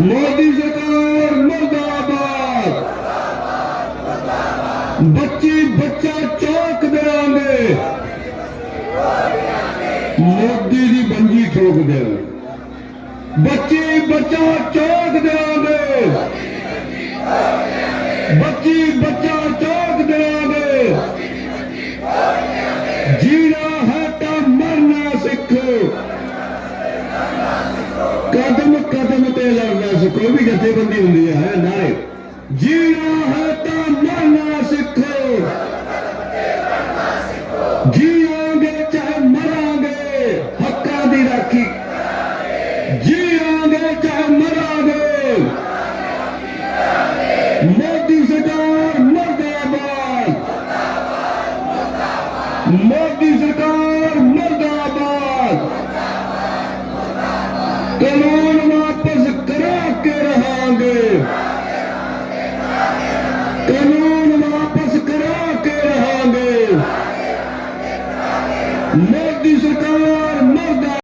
ਮੋਦੀ ਸਰਕਾਰ ਮੁਰਦਾਬਾਦ। ਬੱਚੀ ਬੱਚਾ ਚੌਕ ਦੇਵਾਂਗੇ। ਮੋਦੀ ਦੀ ਬੰਜੀ ਠੋਕ ਦੇਵਾਂਗੇ। ਬੱਚੀ ਬੱਚਾ ਚੌਕ ਦੇਵਾਂਗੇ। ਬੱਚੀ ਬੱਚਾ ਚੌਕ ਦੇਵਾਂਗੇ। ਜੀਣਾ ਹੈ ਤਾਂ ਮਰਨਾ ਸਿੱਖੋ। ਲੜਨਾ ਸਿੱਖੋ ਇਹ ਵੀ ਜਥੇਬੰਦੀ ਹੁੰਦੀ ਹੈ ਹੈ ਨਾ ਜੀਣਾ ਹੈ ਤਾਂ ਮਰਨਾ ਸਿੱਖੋ ਜੀਵਾਂਗੇ ਚਾਹੇ ਮਰਾਂਗੇ ਹੱਕਾਂ ਦੀ ਰਾਖੀ ਜੀਵਾਂਗੇ ਚਾਹੇ ਮਰਾਂਗੇ ਮੋਦੀ ਸਰਕਾਰ ਮਰਦਾਬਾਦ ਮੋਦੀ ਸਰਕਾਰ ਮਰਦਾਬਾਦ ਕਾਨੂੰਨ Make this a